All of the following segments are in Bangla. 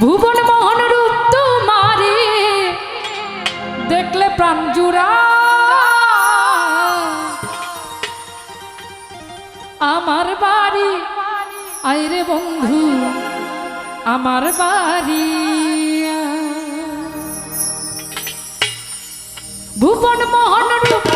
ভুবন মোহন রূপ তোমারে। দেখলে প্রাণ জুড়া। আমার বাড়ি আইরে বন্ধু, আমার বাড়ি। ভুবন মোহন রূপ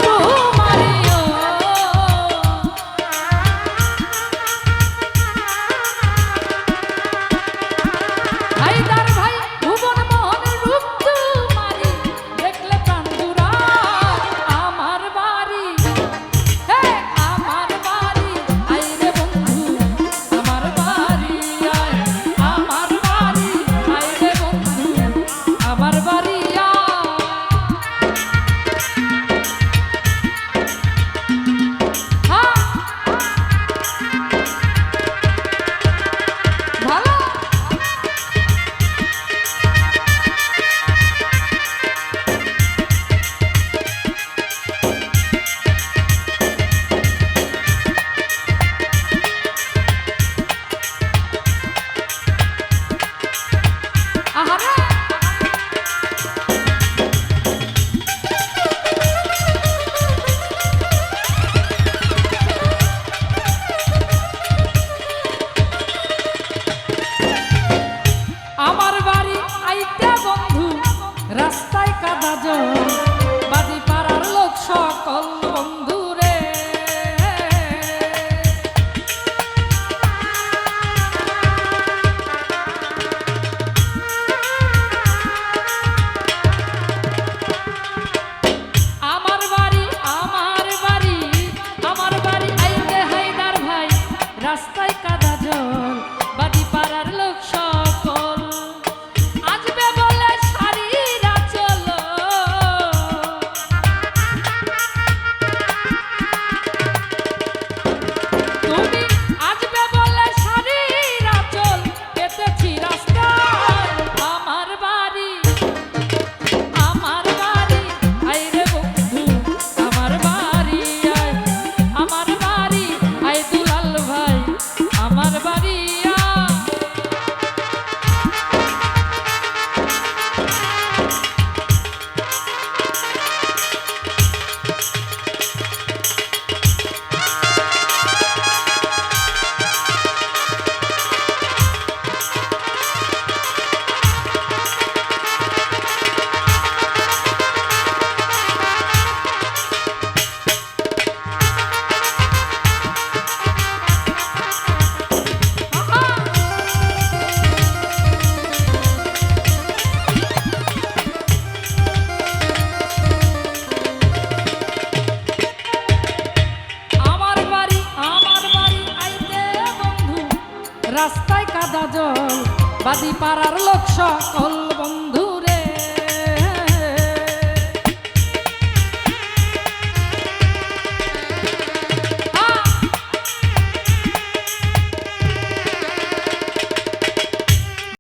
রাস্তায় রাস্তায় কাদা জল বাদি পাড়ার লোক সকল